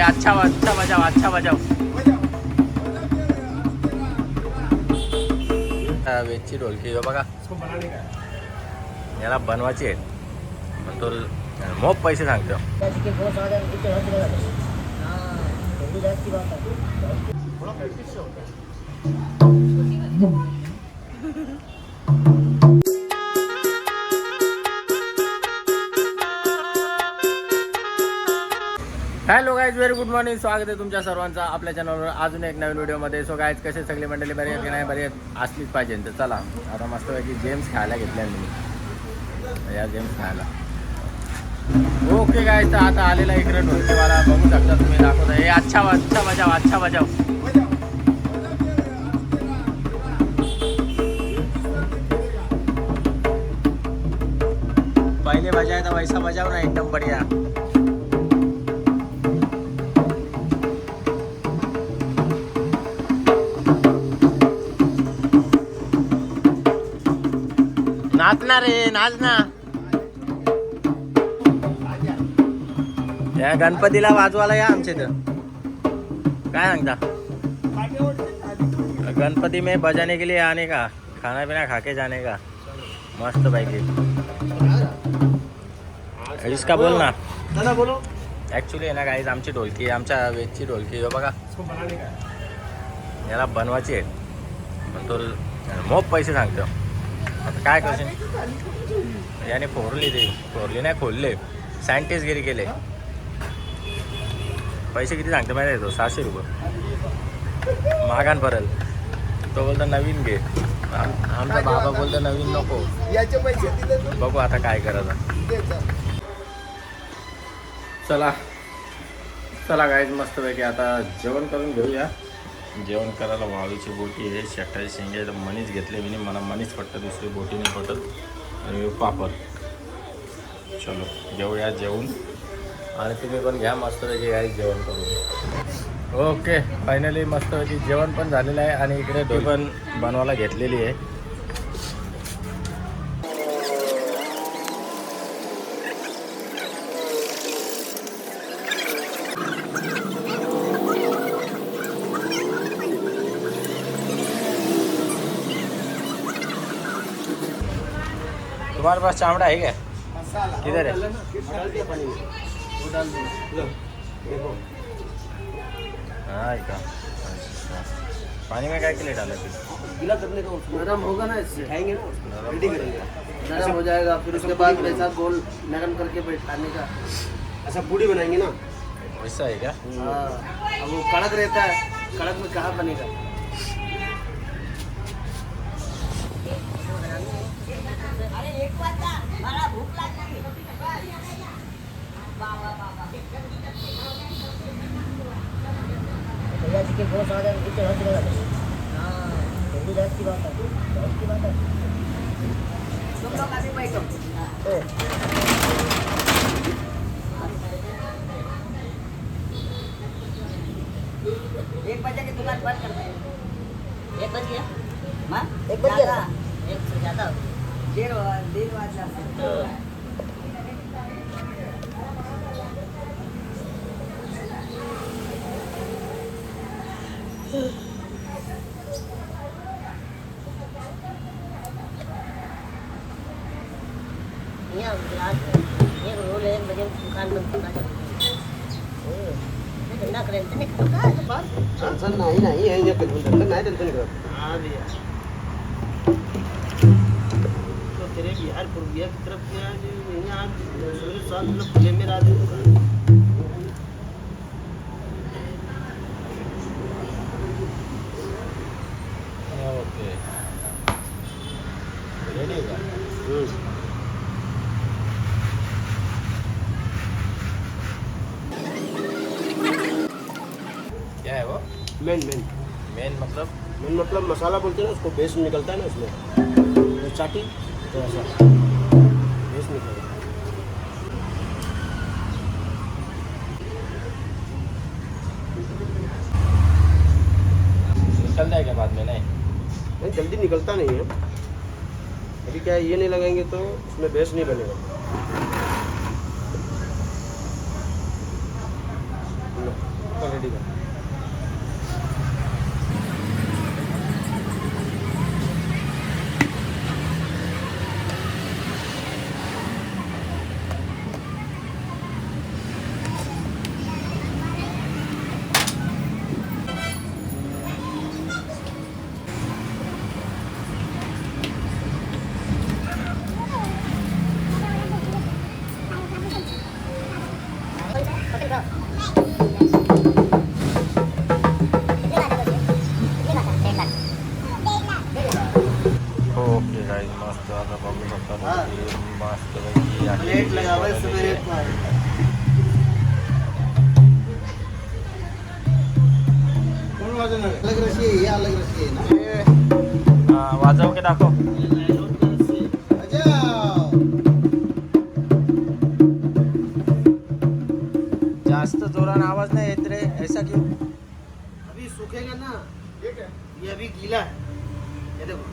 अच्छा अच्छा बजाव अच्छा बजाव हा, वेजची ढोलकी हे बघा याला बनवायची आहे पण तो मोप पैसे सांगतो त्याची काही बोस आल्या इथे होती बघा. हां, एवढी जास्ती मॉर्निंग स्वागत आहे तुमच्या सर्वांचा आपल्या चॅनलवर अजून एक नवीन व्हिडिओमध्ये सो गायच कसे सगळे मंडळी? बरे आहेत की नाही? बरे आहेत? असलीच पाहिजे तर चला. आता मस्तपैकी जेम्स खायला घेतल्या मी. या जेम्स खायला ओके काय तर आता आलेला इकडे मला बघू शकता तुम्ही दाखवता हे अच्छा अच्छा बजाव अच्छा बजाव. पहिले बजाय तर वैसा बजाव ना एकदम बढ़िया. नाच ना रे नाच ना. त्या गणपतीला वाजवायला या आमच्या इथं. काय सांगता? गणपती में बजाने के लिए आने का खाना पीना खा के जाने का. मस्त पैकी. इसका बोल ना. ॲक्च्युली आहे ना काहीच आमची ढोलकी आमच्या वेजची ढोलकी हे बघा. याला बनवायची आहे. पण तो मोप पैसे सांगतो. आता काय करशील? याने फोडली ते फोडली नाही खोलले. सायंटिस्टगिरी केले पैसे किती सांगतो माहिती आहे तो सहाशे रुपये. मागान परल तो बोलतो नवीन घे. आमचा बाबा बोलतो नवीन नको. बघू आता काय करायचं. चला. चला गाईज मस्तपैकी आता जेवण करून घेऊया. जेवण करायला वाळूची बोटी आहे शेकटाची शेंगे तर मनीच घेतले मी मला मनीच पटतं दुसरी बोटी नाही पटत. आणि पापड. चलो जेवूया जेवून. आणि तुम्ही पण घ्या मस्तपैकी गाईज जेवण करून. ओके फायनली मस्तपैकी जेवण पण झालेलं आहे आणि इकडे ती पण बनवायला घेतलेली आहे. तुम्हारे पास चामड़ा है क्या? किधर है? हाँ अच्छा। पानी में क्या के लिए डाला फिर? गीला करने का नरम होगा ना इससे। खाएँगे ना रेडी करेंगे। नरम हो जाएगा फिर उसके बाद वैसा गोल नरम करके बैठाने का। ऐसा पूड़ी बनाएँगे ना? वैसा है क्या? हाँ अब वो कड़क रहता है कड़क में कहाँ बनेगा? भैया जी के बोस आ जाए इथे होती बघा. हां, एवढी जास्ती बात आहे. जास्ती बात आहे. हो. एक बजे की दुकान बंद करते हैं एक बज गया माँ एक बज गया? Iya, belas. Iya, yang lain bagian bukan bentuk aja. Oh, ini kena keren. Ini kena apa? ini, nah ini, ini, ini, ini, ini, ini, ini, ini, ini, ini, ini, ini, ini, तेरे बिहार पूर्विया की तरफ़ से आज यहाँ साथ मतलब खुले में रात दुकान है क्या क्या है वो? Main main. मेन मतलब? मेन मतलब मसाला बोलते हैं ना उसको बेस निकलता है ना उसमें चाटी। तो निकल जाएगा बाद में नहीं नहीं जल्दी निकलता नहीं है अभी क्या ये नहीं लगाएँगे तो उसमें बेस नहीं बनेगा। ठीक आहे ओके गाईज मस्त आता बघू शकता रोटी मस्त पैकी आहे. अलग रशी आहे, हे अलग रशी आहे ना हा, वाजव की दाखव जोरान आवाज़ नहीं येत रहे ऐसा क्यों? अभी सूखेगा ना ठीक है? ये अभी गीला है। ये देखो।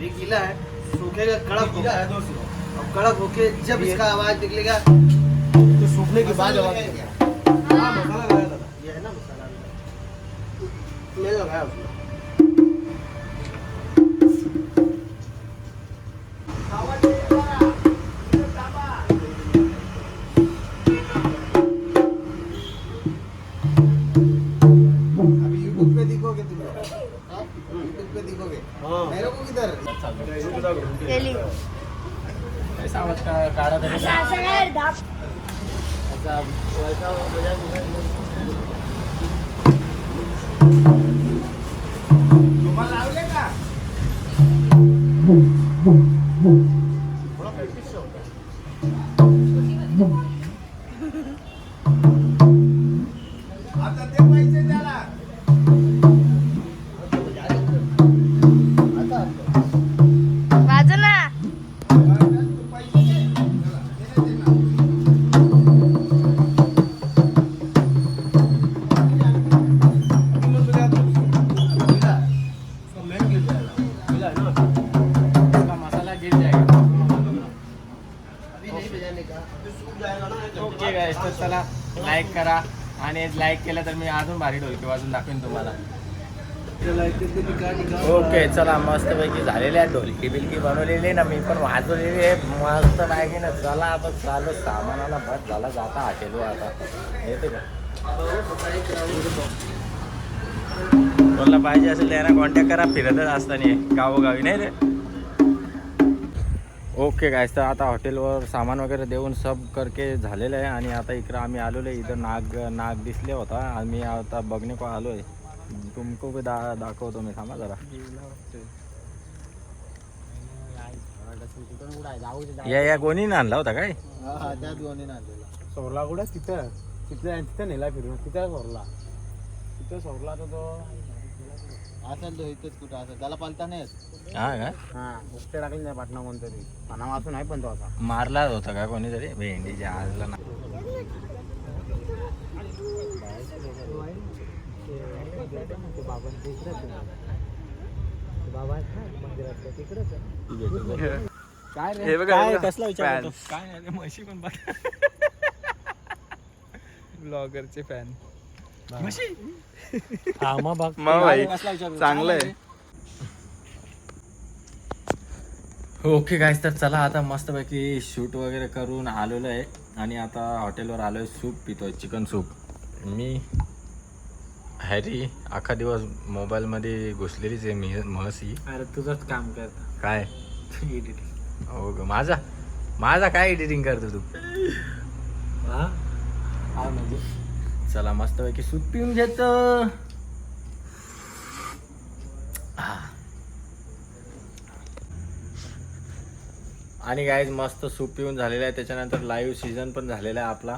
ये गीला है सूखेगा कड़क होगा और कड़क होके जब इसका आवाज़ निकलेगा तो सूखने के बाद आवाज़ आएगा हाँ मसाला लगाया था। ये है ना मसाला मैं लगाया उसमें। केली. काढा लाईक करा. आणि लाईक केलं तर मी अजून भारी ढोलकी वाजून दाखवेन तुम्हाला. ओके चला मस्तपैकी झालेले आहे ढोलकी बिलकी बनवलेली आहे ना मी पण वाजवलेली आहे. मस्त पाहिजे ना. चला आता चालू सामानाला बस झाला जाता हॉटेलवर आता. येते का? कोणाला पाहिजे असेल त्यांना कॉन्टॅक्ट करा. फिरतच असताना गावोगावी नाही रे? ओके गायस तर आता हॉटेलवर सामान वगैरे देऊन सब करके झालेलं आहे आणि आता इकडं आम्ही आलेलो आहे इथं नाग नाग दिसले होता. आम्ही आता बघणे को आलो आहे तुमको दा दाखवतो मी थांबा जरा. या या कोणी आणला होता काय? सोरला कुठं? तिथं. तिथं तिथं नेला फिरून. तिथं सोरला. तिथं सोरला तर तो असेल तो इथेच कुठं असेल? त्याला पालता नाही हा का? हा मुक्ते टाकली नाही पाटणा कोणतरी. पाना वाचून आहे पण तो असा. मारला होता का कोणीतरी? भेंडीच्या आजला ना. काय हे बघा, हे बघा. कसला विचार Fans. काय नाही रे, म्हशी पण बघ. ब्लॉगरचे फॅन. हा मग भाई, चांगलं आहे. ओके गाईस तर चला आता मस्तपैकी शूट वगैरे करून आलेलो आहे. आणि आता हॉटेलवर आलो आहे सूप पितोय चिकन सूप मी हॅरी अख्खा दिवस मोबाईलमध्ये घुसलेलीच आहे मी म्हशी. अरे तुझंच काम कर काय? हो ग माझा? माझा काय एडिटिंग करतो तू? हा? हा म्हणजे? चला मस्तपैकी सूप पिऊन घेत आणि गाईज मस्त सूप पिऊन झालेलं आहे. त्याच्यानंतर लाईव्ह सीझन पण झालेला आहे आपला.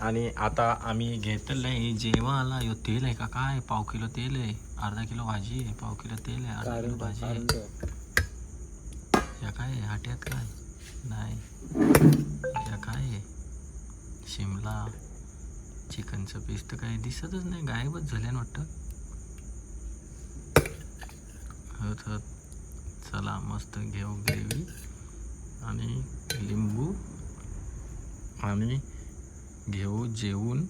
आणि आता आम्ही घेतलं आहे जेवायला. यो तेल आहे का? काय? पाव किलो तेल आहे. अर्धा किलो भाजी आहे. पाव किलो तेल आहे. अर्धा किलो भाजी आहे. या काय हाट्यात काय? नाही. या काय शिमला. चिकनचं पीस तर काही दिसतच नाही गायबच झाल्यानं वाटतं. हो तर चला मस्त घेऊ ग्रेव्ही आणि लिंबू आणि घेऊ जेवून.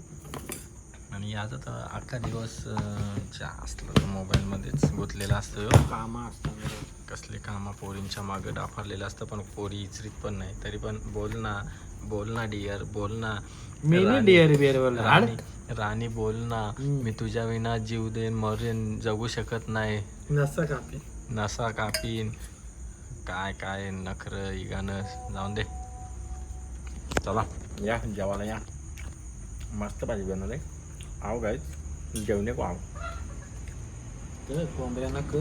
आणि आज आता अख्खा दिवस अं, जास्त मोबाईलमध्येच गुंतलेला असतो ह्यो. कामा असतात कसले कामा पोरींच्या मागं डाफारलेलं असतं पण पोरी इचरीत पण नाही. तरी पण बोल ना बोल ना डिअर बोल ना मी नाही डिअर बिअर बोलला राणी राणी बोल ना. मी तुझ्या विना जीव देन मरेन जगू शकत नाही. नसतं कापी. नसा कापीन. काय काय नखर गाणं जाऊन दे. चला. या जेवायला या. मस्त भाजी बनवले. आव गाय जेवणे को आव कोंबड्यांना क